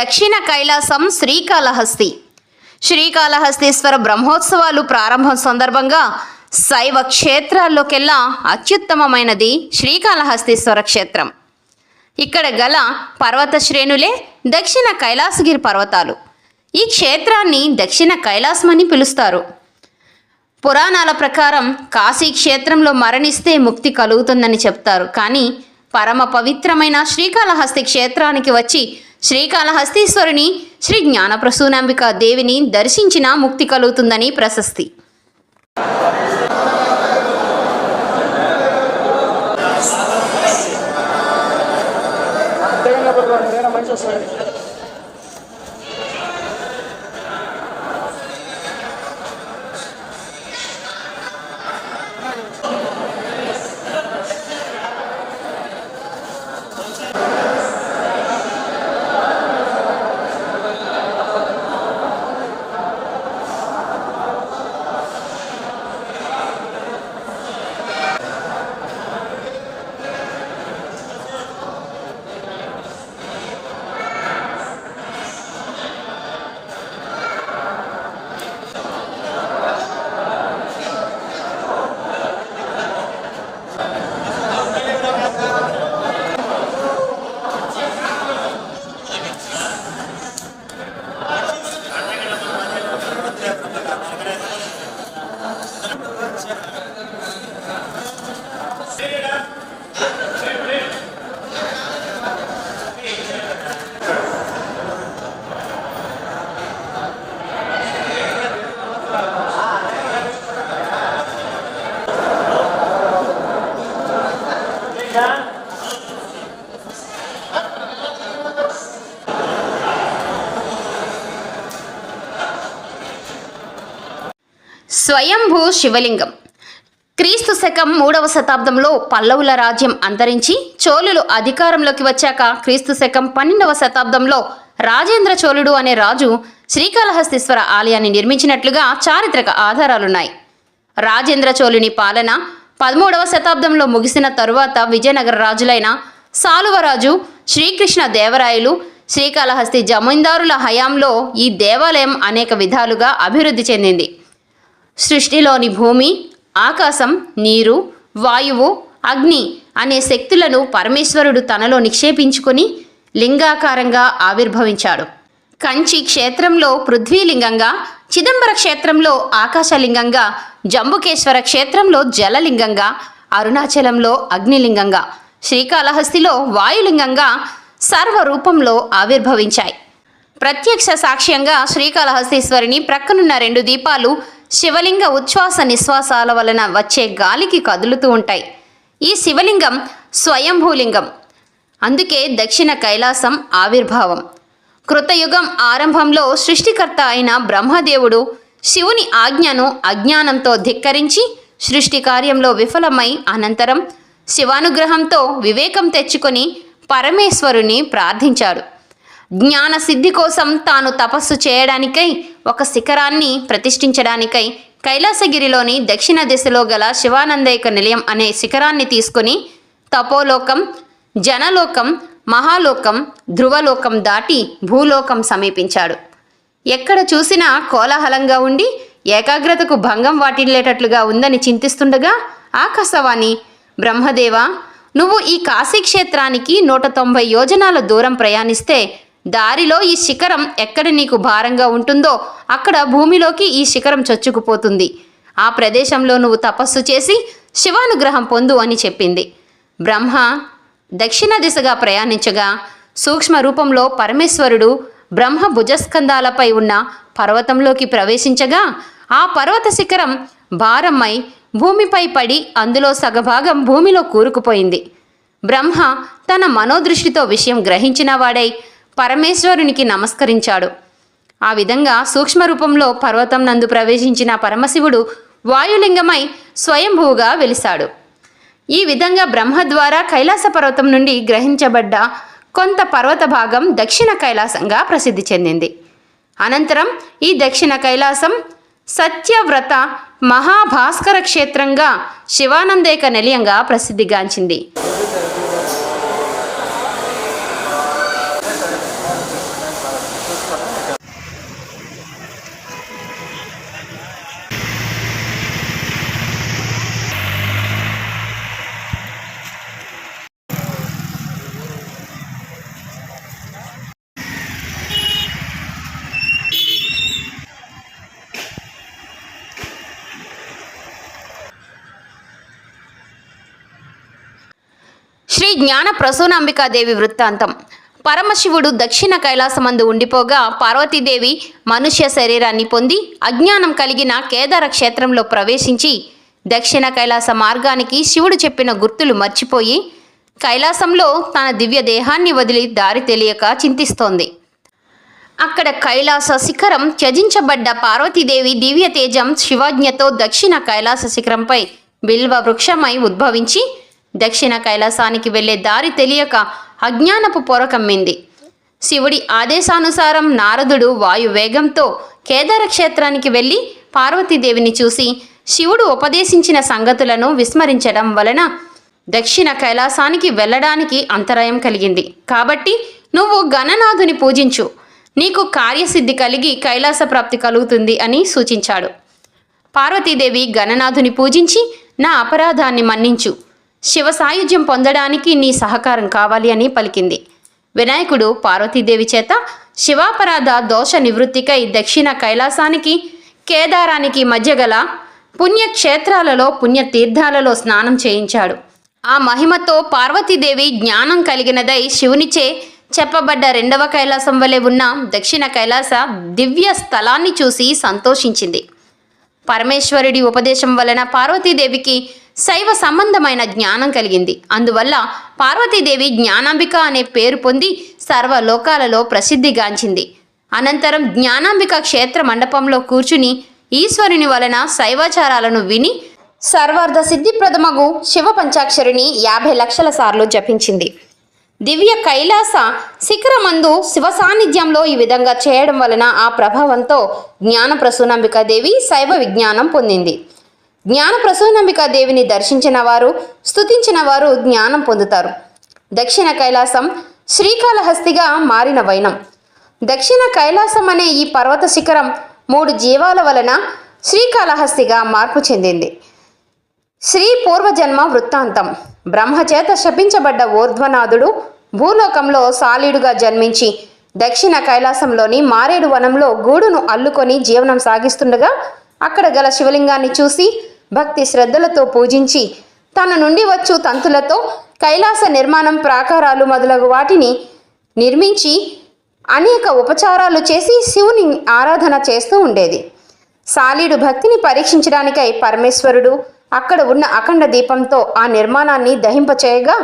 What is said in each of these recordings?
దక్షిణ కైలాసం శ్రీకాళహస్తి. శ్రీకాళహస్తీశ్వర బ్రహ్మోత్సవాలు ప్రారంభం సందర్భంగా శైవ క్షేత్రాల్లోకెల్లా అత్యుత్తమమైనది శ్రీకాళహస్తీశ్వర క్షేత్రం. ఇక్కడ గల పర్వత శ్రేణులే దక్షిణ కైలాసగిరి పర్వతాలు. ఈ క్షేత్రాన్ని దక్షిణ కైలాసమని పిలుస్తారు. పురాణాల ప్రకారం కాశీ క్షేత్రంలో మరణిస్తే ముక్తి కలుగుతుందని చెప్తారు. కానీ పరమ పవిత్రమైన శ్రీకాళహస్తి క్షేత్రానికి వచ్చి శ్రీకాళహస్తీశ్వరుని శ్రీ జ్ఞానప్రసూనాంబిక దేవిని దర్శించిన ముక్తి కలుగుతుందని ప్రశస్తి. స్వయంభూ శివలింగం. క్రీస్తు శకం మూడవ శతాబ్దంలో పల్లవుల రాజ్యం అంతరించి చోళులు అధికారంలోకి వచ్చాక క్రీస్తు శకం పన్నెండవ శతాబ్దంలో రాజేంద్ర చోళుడు అనే రాజు శ్రీకాళహస్తీశ్వర ఆలయాన్ని నిర్మించినట్లుగా చారిత్రక ఆధారాలున్నాయి. రాజేంద్ర చోళుని పాలన పదమూడవ శతాబ్దంలో ముగిసిన తరువాత విజయనగర రాజులైన సాలువరాజు శ్రీకృష్ణ దేవరాయలు శ్రీకాళహస్తి జమీందారుల హయాంలో ఈ దేవాలయం అనేక విధాలుగా అభివృద్ధి చెందింది. సృష్టిలోని భూమి ఆకాశం నీరు వాయువు అగ్ని అనే శక్తులను పరమేశ్వరుడు తనలో నిక్షేపించుకొని లింగాకారంగా ఆవిర్భవించాడు. కంచి క్షేత్రంలో పృథ్వీలింగంగా చిదంబర క్షేత్రంలో ఆకాశలింగంగా జంబుకేశ్వర క్షేత్రంలో జలలింగంగా అరుణాచలంలో అగ్నిలింగంగా శ్రీకాళహస్తిలో వాయులింగంగా సర్వరూపంలో ఆవిర్భవించాయి. ప్రత్యక్ష సాక్ష్యంగా శ్రీకాళహస్తీశ్వరిని ప్రక్కనున్న రెండు దీపాలు శివలింగ ఉచ్ఛ్వాస నిశ్వాసాల వలన వచ్చే గాలికి కదులుతూ ఉంటాయి. ఈ శివలింగం స్వయంభూలింగం. అందుకే దక్షిణ కైలాసం ఆవిర్భావం. కృతయుగం ఆరంభంలో సృష్టికర్త అయిన బ్రహ్మదేవుడు శివుని ఆజ్ఞను అజ్ఞానంతో ధిక్కరించి సృష్టి కార్యంలో విఫలమై అనంతరం శివానుగ్రహంతో వివేకం తెచ్చుకొని పరమేశ్వరుని ప్రార్థించాడు. జ్ఞాన సిద్ధి కోసం తాను తపస్సు చేయడానికై ఒక శిఖరాన్ని ప్రతిష్ఠించడానికై కైలాసగిరిలోని దక్షిణ దిశలో గల శివానందైక నిలయం అనే శిఖరాన్ని తీసుకుని తపోలోకం జనలోకం మహాలోకం ధ్రువలోకం దాటి భూలోకం సమీపించాడు. ఎక్కడ చూసినా కోలాహలంగా ఉండి ఏకాగ్రతకు భంగం వాటిల్లేటట్లుగా ఉందని చింతిస్తుండగా ఆకాశవాణి బ్రహ్మదేవ నువ్వు ఈ కాశీక్షేత్రానికి నూట తొంభై యోజనాల దూరం ప్రయాణిస్తే దారిలో ఈ శిఖరం ఎక్కడ నీకు భారంగా ఉంటుందో అక్కడ భూమిలోకి ఈ శిఖరం చొచ్చుకుపోతుంది. ఆ ప్రదేశంలో నువ్వు తపస్సు చేసి శివానుగ్రహం పొందు అని చెప్పింది. బ్రహ్మ దక్షిణ దిశగా ప్రయాణించగా సూక్ష్మ రూపంలో పరమేశ్వరుడు బ్రహ్మ భుజస్కంధాలపై ఉన్న పర్వతంలోకి ప్రవేశించగా ఆ పర్వత శిఖరం భారమై భూమిపై పడి అందులో సగభాగం భూమిలో కూరుకుపోయింది. బ్రహ్మ తన మనోదృష్టితో విషయం గ్రహించిన వాడై పరమేశ్వరునికి నమస్కరించాడు. ఆ విధంగా సూక్ష్మ రూపంలో పర్వతం నందు ప్రవేశించిన పరమశివుడు వాయులింగమై స్వయంభూగా వెలిశాడు. ఈ విధంగా బ్రహ్మ ద్వారా కైలాస పర్వతం నుండి గ్రహించబడ్డ కొంత పర్వత భాగం దక్షిణ కైలాసంగా ప్రసిద్ధి చెందింది. అనంతరం ఈ దక్షిణ కైలాసం సత్యవ్రత మహాభాస్కర క్షేత్రంగా శివానందేక నిలయంగా ప్రసిద్ధిగాంచింది. జ్ఞాన ప్రసూనాంబికాదేవి వృత్తాంతం. పరమశివుడు దక్షిణ కైలాసమందు ఉండిపోగా పార్వతీదేవి మనుష్య శరీరాన్ని పొంది అజ్ఞానం కలిగిన కేదార క్షేత్రంలో ప్రవేశించి దక్షిణ కైలాస మార్గానికి శివుడు చెప్పిన గుర్తులు మర్చిపోయి కైలాసంలో తన దివ్య దేహాన్ని వదిలి దారి తెలియక చింతిస్తోంది. అక్కడ కైలాస శిఖరం త్యజించబడ్డ పార్వతీదేవి దివ్య తేజం శివాజ్ఞతో దక్షిణ కైలాస శిఖరంపై బిల్వ వృక్షమై ఉద్భవించి దక్షిణ కైలాసానికి వెళ్ళే దారి తెలియక అజ్ఞానపు పొర కమ్మింది శివుడి ఆదేశానుసారం నారదుడు వాయు వేగంతో కేదార క్షేత్రానికి వెళ్ళి పార్వతీదేవిని చూసి శివుడు ఉపదేశించిన సంగతులను విస్మరించడం వలన దక్షిణ కైలాసానికి వెళ్ళడానికి అంతరాయం కలిగింది. కాబట్టి నువ్వు గణనాథుని పూజించు. నీకు కార్యసిద్ధి కలిగి కైలాస ప్రాప్తి కలుగుతుంది అని సూచించాడు. పార్వతీదేవి గణనాథుని పూజించి నా అపరాధాన్ని మన్నించు. శివ సాయుధ్యం పొందడానికి నీ సహకారం కావాలి అని పలికింది. వినాయకుడు పార్వతీదేవి చేత శివాపరాధ దోష నివృత్తికై దక్షిణ కైలాసానికి కేదారానికి మధ్య గల పుణ్యక్షేత్రాలలో పుణ్యతీర్థాలలో స్నానం చేయించాడు. ఆ మహిమతో పార్వతీదేవి జ్ఞానం కలిగినదై శివునిచే చెప్పబడ్డ రెండవ కైలాసం వలె ఉన్న దక్షిణ కైలాస దివ్య స్థలాన్ని చూసి సంతోషించింది. పరమేశ్వరుడి ఉపదేశం వలన పార్వతీదేవికి శైవ సంబంధమైన జ్ఞానం కలిగింది. అందువల్ల పార్వతీదేవి జ్ఞానాంబిక అనే పేరు పొంది సర్వలోకాలలో ప్రసిద్ధిగాంచింది. అనంతరం జ్ఞానాంబిక క్షేత్ర మండపంలో కూర్చుని ఈశ్వరుని వలన శైవాచారాలను విని సర్వార్థ సిద్ధిప్రదమగు శివ పంచాక్షరిని యాభై లక్షల సార్లు జపించింది. దివ్య కైలాస శిఖరమందు శివ సాన్నిధ్యంలో ఈ విధంగా చేయడం వలన ఆ ప్రభావంతో జ్ఞాన ప్రసూనాంబికాదేవి శైవ విజ్ఞానం పొందింది. జ్ఞాన ప్రసూనాంబికాదేవిని దర్శించిన వారు స్తుతించిన వారు జ్ఞానం పొందుతారు. దక్షిణ కైలాసం శ్రీకాళహస్తిగా మారిన వైనం. దక్షిణ కైలాసం అనే ఈ పర్వత శిఖరం మూడు జీవాల వలన శ్రీకాళహస్తిగా మార్పు చెందింది. శ్రీ పూర్వజన్మ వృత్తాంతం. బ్రహ్మచేత శపించబడ్డ ఊర్ధ్వనాథుడు భూలోకంలో సాలీడుగా జన్మించి దక్షిణ కైలాసంలోని మారేడు వనంలో గూడును అల్లుకొని జీవనం సాగిస్తుండగా అక్కడ గల శివలింగాన్ని చూసి భక్తి శ్రద్ధలతో పూజించి తన నుండి వచ్చు తంతులతో కైలాస నిర్మాణం ప్రాకారాలు మొదలగు వాటిని నిర్మించి అనేక ఉపచారాలు చేసి శివుని ఆరాధన చేస్తూ ఉండేది. సాలీడు భక్తిని పరీక్షించడానికై పరమేశ్వరుడు అక్కడ ఉన్న అఖండ దీపంతో ఆ నిర్మాణాన్ని దహింపచేయగా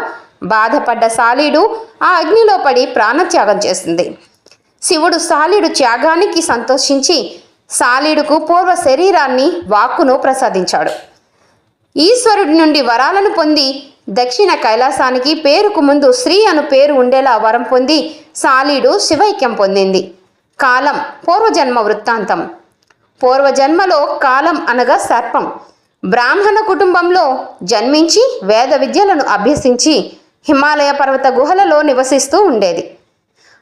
బాధపడ్డ సాలీడు ఆ అగ్నిలో పడి ప్రాణత్యాగం చేసింది. శివుడు సాలీడు త్యాగానికి సంతోషించి సాలీడుకు పూర్వ శరీరాన్ని వాక్కును ప్రసాదించాడు. ఈశ్వరుడి నుండి వరాలను పొంది దక్షిణ కైలాసానికి పేరుకు ముందు శ్రీ అను పేరు ఉండేలా వరం పొంది సాలీడు శివైక్యం పొందింది. కాలం పూర్వజన్మ వృత్తాంతం. పూర్వజన్మలో కాలం అనగా సర్పం. బ్రాహ్మణ కుటుంబంలో జన్మించి వేద విద్యలను అభ్యసించి హిమాలయ పర్వత గుహలలో నివసిస్తూ ఉండేది.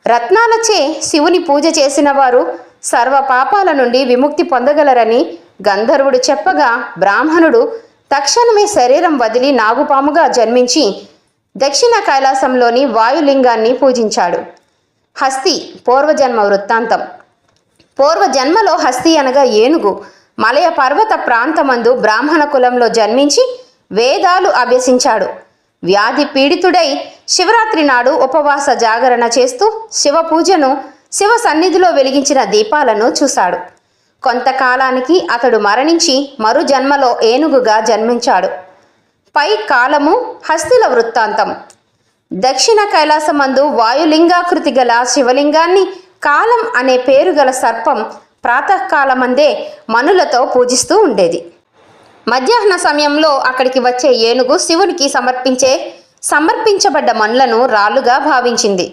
రత్నాలచే శివుని పూజ చేసిన వారు సర్వ పాపాల నుండి విముక్తి పొందగలరని గంధర్వుడు చెప్పగా బ్రాహ్మణుడు తక్షణమే శరీరం వదిలి నాగుపాముగా జన్మించి దక్షిణ కైలాసంలోని వాయులింగాన్ని పూజించాడు. హస్తి పూర్వజన్మ వృత్తాంతం. పూర్వజన్మలో హస్తి అనగా ఏనుగు. మలయ పర్వత ప్రాంతమందు బ్రాహ్మణ కులంలో జన్మించి వేదాలు అభ్యసించాడు. వ్యాధి పీడితుడై శివరాత్రి నాడు ఉపవాస జాగరణ చేస్తూ శివ పూజను శివ సన్నిధిలో వెలిగించిన దీపాలను చూశాడు. కొంతకాలానికి అతడు మరణించి మరు జన్మలో ఏనుగుగా జన్మించాడు. పై కాలము హస్తిల వృత్తాంతం. దక్షిణ కైలాసమందు వాయులింగాకృతి గల శివలింగాన్ని కాలం అనే పేరు గల సర్పం ప్రాతకాలమందే మనులతో పూజిస్తూ ఉండేది. మధ్యాహ్న సమయంలో అక్కడికి వచ్చే ఏనుగు శివునికి సమర్పించే సమర్పించబడ్డ మనులను రాళ్ళుగా భావించింది.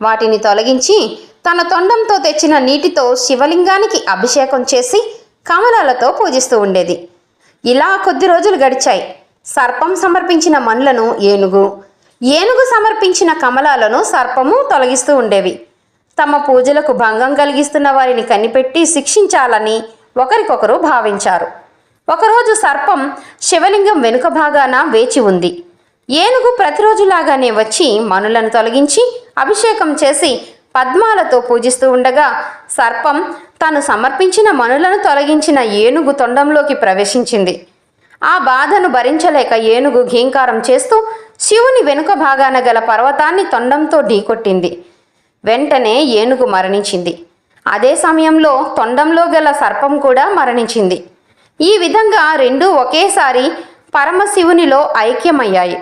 వాటిని తొలగించి తన తొండంతో తెచ్చిన నీటితో శివలింగానికి అభిషేకం చేసి కమలాలతో పూజిస్తూ ఉండేది. ఇలా కొద్ది రోజులు గడిచాయి. సర్పం సమర్పించిన మనులను ఏనుగు ఏనుగు సమర్పించిన కమలాలను సర్పము తొలగిస్తూ ఉండేవి. తమ పూజలకు భంగం కలిగిస్తున్న వారిని కనిపెట్టి శిక్షించాలని ఒకరికొకరు భావించారు. ఒకరోజు సర్పం శివలింగం వెనుక భాగాన వేచి ఉంది. ఏనుగు ప్రతిరోజులాగానే వచ్చి మనులను తొలగించి అభిషేకం చేసి పద్మాలతో పూజిస్తూ ఉండగా సర్పం తను సమర్పించిన మనులను తొలగించిన ఏనుగు తొండంలోకి ప్రవేశించింది. ఆ బాధను భరించలేక ఏనుగు ఘీంకారం చేస్తూ శివుని వెనుక భాగాన గల పర్వతాన్ని తొండంతో ఢీకొట్టింది. వెంటనే ఏనుగు మరణించింది. అదే సమయంలో తొండంలో గల సర్పం కూడా మరణించింది. ఈ విధంగా రెండూ ఒకేసారి పరమశివునిలో ఐక్యమయ్యాయి.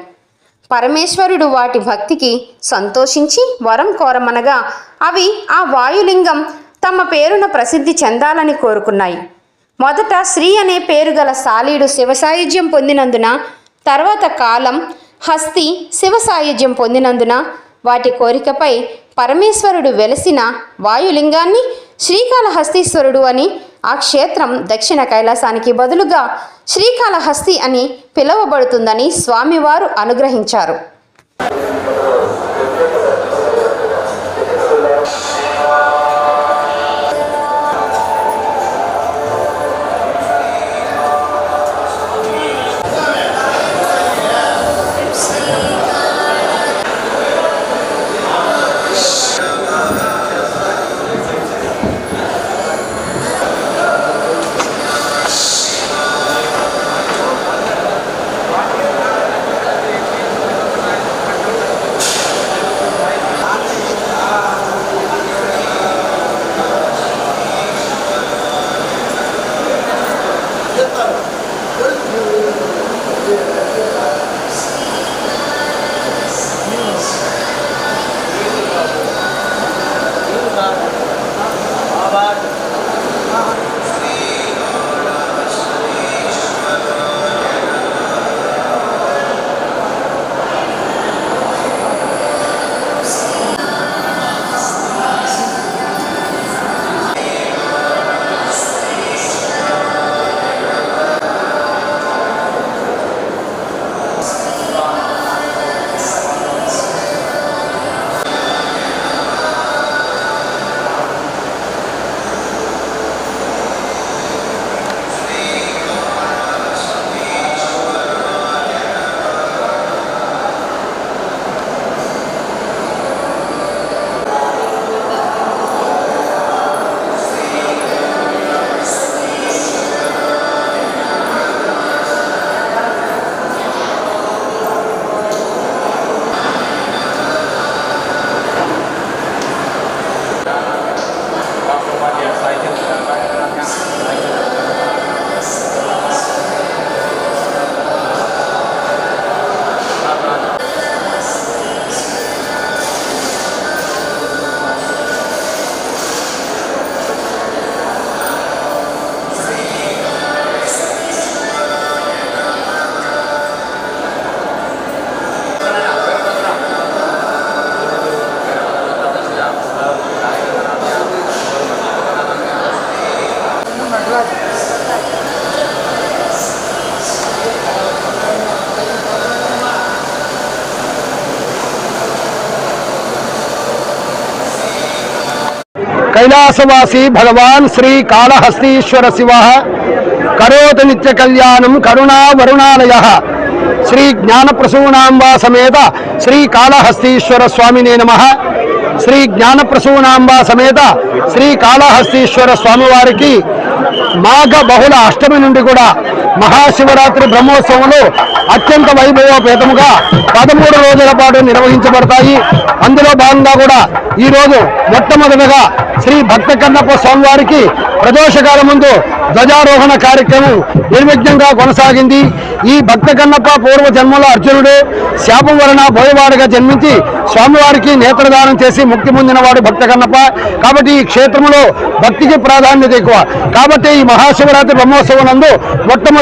పరమేశ్వరుడు వాటి భక్తికి సంతోషించి వరం కోరమనగా అవి ఆ వాయులింగం తమ పేరున ప్రసిద్ధి చెందాలని కోరుకున్నాయి. మొదట శ్రీ అనే పేరు గల సాలీడు శివసాయుధ్యం పొందినందున తర్వాత కాలం హస్తి శివసాయుధ్యం పొందినందున వాటి కోరికపై పరమేశ్వరుడు వెలసిన వాయులింగాన్ని శ్రీకాళహస్తీశ్వరుడు అని ఆ క్షేత్రం దక్షిణ కైలాసానికి బదులుగా శ్రీకాళహస్తి అని పిలువబడుతుందని స్వామివారు అనుగ్రహించారు. కైలాసవాసి భగవాన్ శ్రీ కాళహస్తీశ్వర శివ. కరోతి నిత్య కళ్యాణం కరుణా వరుణాలయ. శ్రీ జ్ఞానప్రసూనాంబా సమేత శ్రీ కాళహస్తీశ్వర స్వామినే నమ. శ్రీ జ్ఞానప్రసూనాంబా సమేత శ్రీ కాళహస్తీశ్వర స్వామివారికి మాఘ బహుళ అష్టమి నుండి కూడా మహాశివరాత్రి బ్రహ్మోత్సవంలో అత్యంత వైభవపేతముగా పదమూడు రోజుల పాటు నిర్వహించబడతాయి. అందులో భాగంగా కూడా ఈ రోజు మొట్టమొదటిగా శ్రీ భక్త కన్నప్ప స్వామివారికి ప్రదోషకాల ముందు ధ్వజారోహణ కార్యక్రమం నిర్విఘ్నంగా కొనసాగింది. ఈ భక్త కన్నప్ప పూర్వ జన్మలో అర్జునుడు శాపం వలన బోయవాడుగా జన్మించి స్వామివారికి నేత్రదానం చేసి ముక్తి పొందినవాడు భక్త కన్నప్ప కాబట్టి ఈ క్షేత్రంలో భక్తికి ప్రాధాన్యత ఎక్కువ. కాబట్టి ఈ మహాశివరాత్రి బ్రహ్మోత్సవం నందు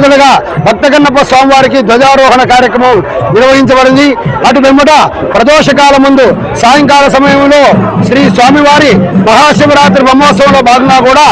మొట్టమొదటిగా భక్తకన్నప్ప స్వామివారికి ధ్వజారోహణ కార్యక్రమం నిర్వహించబడింది. అటు వెంబట ప్రదోషకాల ముందు సాయంకాల సమయంలో శ్రీ స్వామివారి మహాశివరాత్రి బ్రహ్మోత్సవంలో భాగంగా కూడా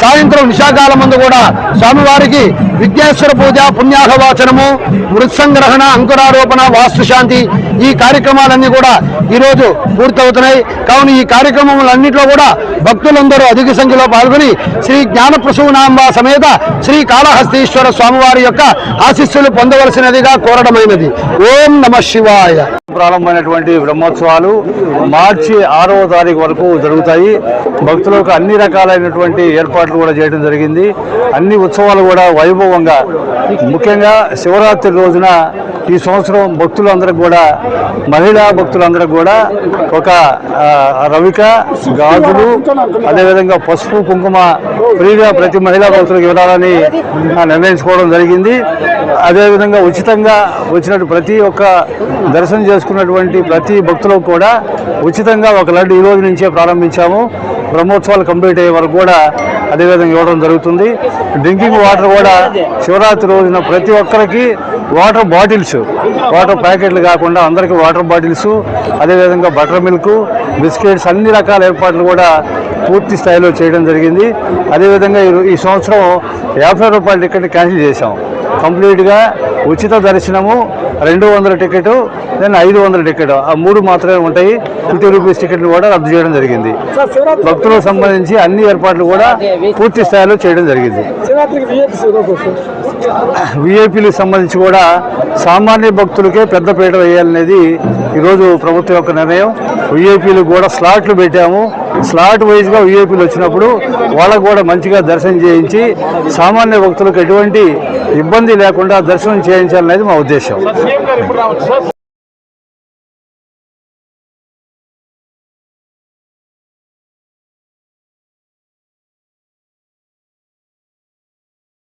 సాయంత్రం నిశాకాలం ముందు కూడా స్వామివారికి విఘ్నేశ్వర పూజ పుణ్యాహవాచనము వృత్సంగ్రహణ అంకురారోపణ వాస్తుశాంతి ఈ కార్యక్రమాలన్నీ కూడా ఈరోజు పూర్తవుతున్నాయి. కావున ఈ కార్యక్రమములన్నింటిలో కూడా భక్తులందరూ అధిక సంఖ్యలో పాల్గొని శ్రీ జ్ఞానప్రసూనాంబ సమేత శ్రీ కాళహస్తీశ్వర స్వామివారి యొక్క ఆశీస్సులు పొందవలసినదిగా కోరడమైనది. ఓం నమ శివాయ. ప్రారంభమైనటువంటి బ్రహ్మోత్సవాలు మార్చి ఆరవ తారీఖు వరకు జరుగుతాయి. భక్తులకు అన్ని రకాలైనటువంటి ఏర్పాటు ఏర్పాట్లు కూడా చేయడం జరిగింది. అన్ని ఉత్సవాలు కూడా వైభవంగా ముఖ్యంగా శివరాత్రి రోజున ఈ సంవత్సరం భక్తులందరికి కూడా మహిళా భక్తులందరికి కూడా ఒక రవిక గాజులు అదేవిధంగా పసుపు కుంకుమ ఫ్రీగా ప్రతి మహిళా భక్తులకు ఇవ్వాలని నిర్ణయించుకోవడం జరిగింది. అదేవిధంగా ఉచితంగా వచ్చినట్టు ప్రతి ఒక్క దర్శనం చేసుకున్నటువంటి ప్రతి భక్తులకు కూడా ఉచితంగా ఒక లడ్డు ఈ రోజు నుంచే ప్రారంభించాము. బ్రహ్మోత్సవాలు కంప్లీట్ అయ్యే వరకు కూడా అదేవిధంగా ఇవ్వడం జరుగుతుంది. డ్రింకింగ్ వాటర్ కూడా శివరాత్రి రోజున ప్రతి ఒక్కరికి వాటర్ బాటిల్స్ వాటర్ ప్యాకెట్లు కాకుండా అందరికీ వాటర్ బాటిల్స్ అదేవిధంగా బటర్ మిల్క్ బిస్కెట్స్ అన్ని రకాల ఏర్పాట్లు కూడా పూర్తి స్థాయిలో చేయడం జరిగింది. అదేవిధంగా ఈ- సంవత్సరం యాభై రూపాయల టికెట్ క్యాన్సిల్ చేశాం. కంప్లీట్గా ఉచిత దర్శనము రెండు వందల టికెట్ దెన్ ఐదు వందల టికెట్. ఆ మూడు మాత్రమే ఉంటాయి. ఫిఫ్టీ రూపీస్ టికెట్లు కూడా రద్దు చేయడం జరిగింది. భక్తులకు సంబంధించి అన్ని ఏర్పాట్లు కూడా పూర్తి స్థాయిలో చేయడం జరిగింది. విఐపీలకు సంబంధించి కూడా సామాన్య భక్తులకే పెద్దపీట వేయాలనేది ఈరోజు ప్రభుత్వం యొక్క నిర్ణయం. విఐపీలకు కూడా స్లాట్లు పెట్టాము. స్లాట్ వైజ్గా విఐపీలు వచ్చినప్పుడు వాళ్ళకు కూడా మంచిగా దర్శనం చేయించి సామాన్య భక్తులకు ఎటువంటి ఇబ్బంది లేకుండా దర్శనం చేయించాలనేది మా ఉద్దేశం. సీఎం గారు ఇప్పుడు రావచ్చు? సార్